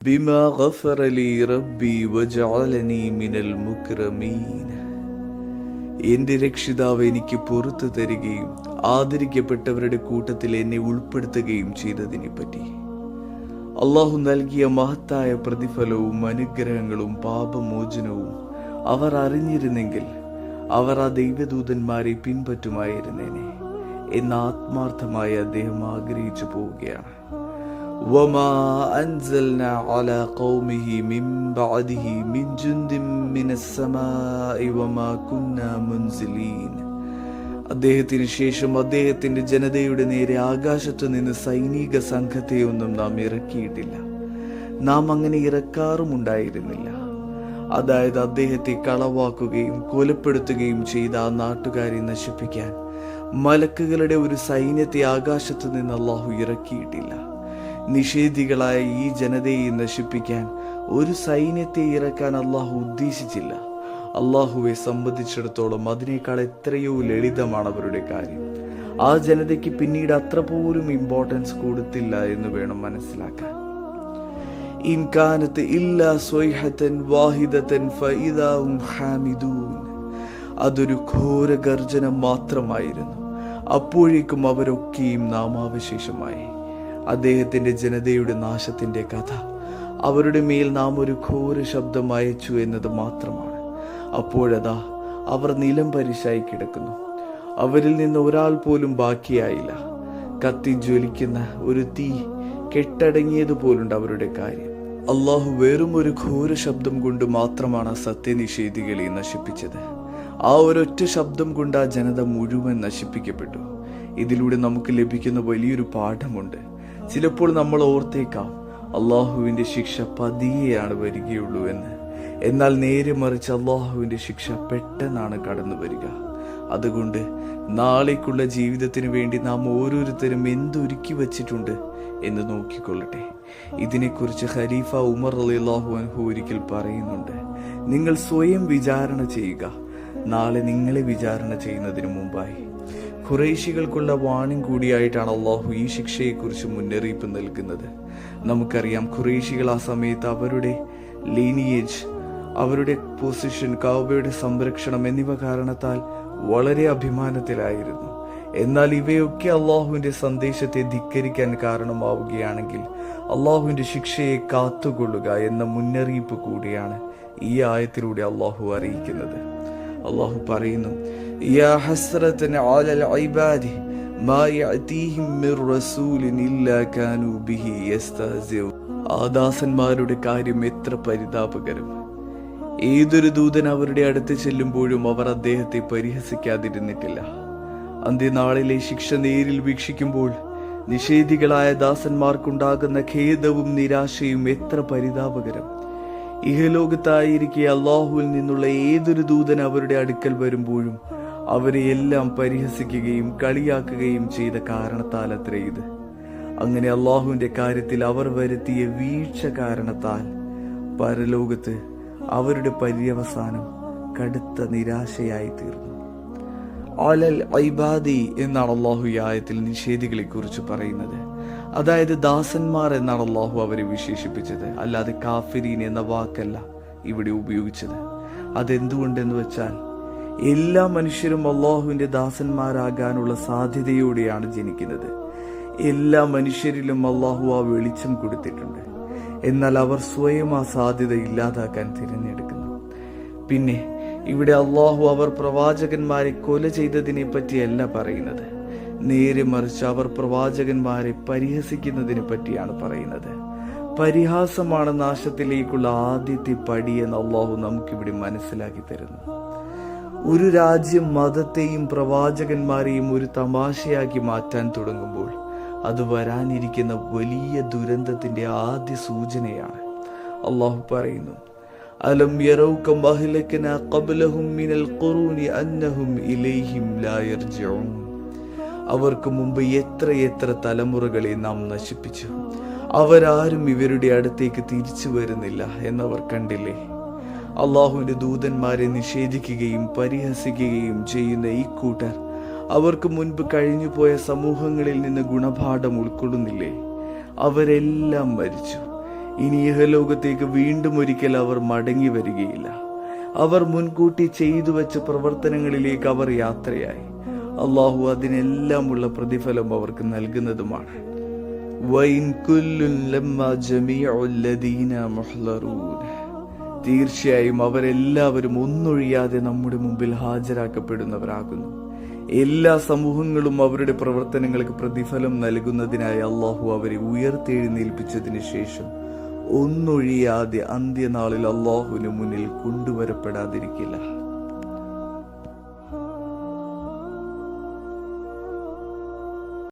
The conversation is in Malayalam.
بما غفر لي ربي وجعلني من المكرمين എന്റെ രക്ഷിതാവ് എനിക്ക് പുറത്തു തരികയും ആദരിക്കപ്പെട്ടവരുടെ കൂട്ടത്തിൽ എന്നെ ഉൾപ്പെടുത്തുകയും ചെയ്തതിനെ പറ്റി അള്ളാഹു നൽകിയ മഹത്തായ പ്രതിഫലവും അനുഗ്രഹങ്ങളും പാപമോചനവും അവർ അറിഞ്ഞിരുന്നെങ്കിൽ അവർ ആ ദൈവദൂതന്മാരെ പിൻപറ്റുമായിരുന്നേനെ എന്ന് ആത്മാർത്ഥമായി അദ്ദേഹം ആഗ്രഹിച്ചു പോവുകയാണ് وما أنزلنا على قومه من بعده من جند من السماء وما كنا منزلين അദ്ദേഹത്തിന് ശേഷം അദ്ദേഹത്തിന്റെ ജനതയുടെ നേരെ ആകാശത്തു നിന്ന് സൈനിക സംഘത്തെയൊന്നും നാം ഇറക്കിയിട്ടില്ല നാം അങ്ങനെ ഇറക്കാറുമുണ്ടായിരുന്നില്ല അതായത് അദ്ദേഹത്തെ കളവാക്കുകയും കൊലപ്പെടുത്തുകയും ചെയ്ത ആ നാട്ടുകാരെ നശിപ്പിക്കാൻ മലക്കുകളുടെ ഒരു സൈന്യത്തെ ആകാശത്തു നിന്ന് അള്ളാഹു ഇറക്കിയിട്ടില്ല നിഷേധികളായ ഈ ജനതയെ നശിപ്പിക്കാൻ ഒരു സൈന്യത്തെ ഇറക്കാൻ അള്ളാഹു ഉദ്ദേശിച്ചില്ല. അള്ളാഹുവെ സംബന്ധിച്ചിടത്തോളം അതിനേക്കാൾ എത്രയോ ലളിതമാണ് അവരുടെ കാര്യം. ആ ജനതയ്ക്ക് പിന്നീട് അത്ര പോലും ഇമ്പോർട്ടൻസ് കൊടുത്തില്ല എന്ന് വേണം മനസ്സിലാക്കാൻ. ഇൻകാനത്ത് ഇല്ല സ്വൈഹത്തൻ വാഹിദത്തൻ ഫൈദാവും ഹാമിദൂൻ. അതൊരു ഘോര ഗർജനം മാത്രമായിരുന്നു. അപ്പോഴേക്കും അവരൊക്കെയും നാമാവശേഷമായി. അദ്ദേഹത്തിന്റെ ജനതയുടെ നാശത്തിന്റെ കഥ. അവരുടെ മേൽ നാം ഒരു ഘോര ശബ്ദം അയച്ചു എന്നത് മാത്രമാണ്. അപ്പോഴതാ അവർ നിലം പരിശായി കിടക്കുന്നു. അവരിൽ നിന്ന് ഒരാൾ പോലും ബാക്കിയായില്ല. കത്തി ജ്വലിക്കുന്ന ഒരു തീ കെട്ടടങ്ങിയതുപോലുണ്ട് അവരുടെ കാര്യം. അള്ളാഹു വെറും ഒരു ഘോര ശബ്ദം കൊണ്ട് മാത്രമാണ് സത്യനിഷേധികളെ നശിപ്പിച്ചത്. ആ ഒരൊറ്റ ശബ്ദം കൊണ്ട് ആ ജനത മുഴുവൻ നശിപ്പിക്കപ്പെട്ടു. ഇതിലൂടെ നമുക്ക് ലഭിക്കുന്ന വലിയൊരു പാഠമുണ്ട്. ചിലപ്പോൾ നമ്മൾ ഓർത്തേക്കാം അള്ളാഹുവിന്റെ ശിക്ഷ പതിയെയാണ് വരികയുള്ളൂ എന്ന്. എന്നാൽ നേരെ മറിച്ച് അള്ളാഹുവിന്റെ ശിക്ഷ പെട്ടെന്നാണ് കടന്നു വരിക. അതുകൊണ്ട് നാളേക്കുള്ള ജീവിതത്തിന് വേണ്ടി നാം ഓരോരുത്തരും എന്തൊരുക്കി വച്ചിട്ടുണ്ട് എന്ന് നോക്കിക്കൊള്ളട്ടെ. ഇതിനെക്കുറിച്ച് ഖലീഫ ഉമർ അലിള്ളാഹു അൻഹു ഒരിക്കൽ പറയുന്നുണ്ട്. നിങ്ങൾ സ്വയം വിചാരണ ചെയ്യുക. നാളെ നിങ്ങളെ വിചാരണ ചെയ്യുന്നതിന് മുമ്പായി. ഖുറൈശികൾക്കുള്ള വാണിംഗ് കൂടിയായിട്ടാണ് അള്ളാഹു ഈ ശിക്ഷയെക്കുറിച്ച് മുന്നറിയിപ്പ് നൽകുന്നത്. നമുക്കറിയാം ഖുറൈശികൾ ആ സമയത്ത് അവരുടെ ലീനിയേജ് അവരുടെ പൊസിഷൻ കാവയുടെ സംരക്ഷണം എന്നിവ കാരണത്താൽ വളരെ അഭിമാനത്തിലായിരുന്നു. എന്നാൽ ഇവയൊക്കെ അള്ളാഹുവിന്റെ സന്ദേശത്തെ ധിക്കരിക്കാൻ കാരണമാവുകയാണെങ്കിൽ അള്ളാഹുവിന്റെ ശിക്ഷയെ കാത്തുകൊള്ളുക എന്ന മുന്നറിയിപ്പ് കൂടിയാണ് ഈ ആയത്തിലൂടെ അള്ളാഹു അറിയിക്കുന്നത്. അള്ളാഹു പറയുന്നു യാ മാ മിർ ഇല്ലാ കാനൂ ബിഹി യസ്തഹസിഊൻ ആ ദാസന്മാരുടെ കാര്യം എത്ര പരിതാപകരം. ഏതൊരു ദൂതൻ അവരുടെ അടുത്ത് ചെല്ലുമ്പോഴും അവർ അദ്ദേഹത്തെ പരിഹസിക്കാതിരുന്നിട്ടില്ല. അന്ത്യനാളിലെ ശിക്ഷ നേരിൽ വീക്ഷിക്കുമ്പോൾ നിഷേധികളായ ദാസന്മാർക്കുണ്ടാകുന്ന ഖേദവും നിരാശയും എത്ര പരിതാപകരം. ഇഹലോകത്തായിരിക്കെ അള്ളാഹുവിൽ നിന്നുള്ള ഏതൊരു ദൂതൻ അവരുടെ അടുക്കൽ വരുമ്പോഴും അവരെ എല്ലാം പരിഹസിക്കുകയും കളിയാക്കുകയും ചെയ്ത കാരണത്താൽ അത്ര ഇത്. അങ്ങനെ അള്ളാഹുവിന്റെ കാര്യത്തിൽ അവർ വരുത്തിയ വീഴ്ച കാരണത്താൽ പരലോകത്ത് അവരുടെ പര്യവസാനം കടുത്ത നിരാശയായി തീർന്നു. അലൽ ഐബാദി എന്നാണ് അള്ളാഹു ആയത്തിൽ നിഷേധികളെ കുറിച്ച് പറയുന്നത്. അതായത് ദാസന്മാർ എന്നാണ് അള്ളാഹു അവരെ വിശേഷിപ്പിച്ചത്. അല്ലാതെ കാഫിരീൻ എന്ന വാക്കല്ല ഇവിടെ ഉപയോഗിച്ചത്. അതെന്തുകൊണ്ടെന്ന് വെച്ചാൽ എല്ലാ മനുഷ്യരും അള്ളാഹുവിന്റെ ദാസന്മാരാകാനുള്ള സാധ്യതയോടെയാണ് ജനിക്കുന്നത്. എല്ലാ മനുഷ്യരിലും അള്ളാഹു ആ വെളിച്ചം കൊടുത്തിട്ടുണ്ട്. എന്നാൽ അവർ സ്വയം ആ സാധ്യത ഇല്ലാതാക്കാൻ തിരഞ്ഞെടുക്കുന്നു. പിന്നെ ഇവിടെ അള്ളാഹു അവർ പ്രവാചകന്മാരെ കൊല ചെയ്തതിനെ പറ്റിയല്ല പറയുന്നത്. നേരെ മറിച്ച് അവർ പ്രവാചകന്മാരെ പരിഹസിക്കുന്നതിനെ പറ്റിയാണ് പറയുന്നത്. പരിഹാസമാണ് നാശത്തിലേക്കുള്ള ആദ്യത്തെ പടി എന്ന് അള്ളാഹു നമുക്കിവിടെ മനസ്സിലാക്കി തരുന്നു. ഒരു രാജ്യം മതത്തെയും പ്രവാചകന്മാരെയും ഒരു തമാശയാക്കി മാറ്റാൻ തുടങ്ങുമ്പോൾ അത് വരാനിരിക്കുന്ന വലിയ ദുരന്തത്തിന്റെ ആദ്യ സൂചനയാണ്. അള്ളാഹു പറയുന്നു അലം യറൗക മിനൽ ഖുറൂനി അന്നഹും ഇലൈഹിം ലാ യർജിഊൻ. അവർക്ക് മുമ്പ് എത്ര എത്ര തലമുറകളെ നാം നശിപ്പിച്ചു. അവരാരും ഇവരുടെ അടുത്തേക്ക് തിരിച്ചു വരുന്നില്ല എന്നവർ കണ്ടില്ലേ? അള്ളാഹുവിന്റെ ദൂതന്മാരെ നിഷേധിക്കുകയും പരിഹസിക്കുകയും ചെയ്യുന്ന ഈ കൂട്ടർ അവർക്ക് മുൻപ് കഴിഞ്ഞുപോയ സമൂഹങ്ങളിൽ നിന്ന് ഗുണപാഠം ഉൾക്കൊള്ളുന്നില്ലേ? അവരെല്ലാം മരിച്ചു. ഇനി ഇഹലോകത്തേക്ക് വീണ്ടും ഒരിക്കൽ അവർ മടങ്ങി വരികയില്ല. അവർ മുൻകൂട്ടി ചെയ്തു വെച്ച പ്രവർത്തനങ്ങളിലേക്ക് അവർ യാത്രയായി. അള്ളാഹു അതിനെല്ലാമുള്ള പ്രതിഫലം അവർക്ക് നൽകുന്നതുമാണ്. തീർച്ചയായും അവരെല്ലാവരും ഒന്നൊഴിയാതെ നമ്മുടെ മുമ്പിൽ ഹാജരാക്കപ്പെടുന്നവരാകുന്നു. എല്ലാ സമൂഹങ്ങളും അവരുടെ പ്രവർത്തനങ്ങൾക്ക് പ്രതിഫലം നൽകുന്നതിനായി അള്ളാഹു അവരെ ഉയർത്തെഴുന്നേൽപ്പിച്ചതിന് ശേഷം ഒന്നൊഴിയാതെ അന്ത്യനാളിൽ അള്ളാഹുവിന് മുന്നിൽ കൊണ്ടുവരപ്പെടാതിരിക്കില്ല.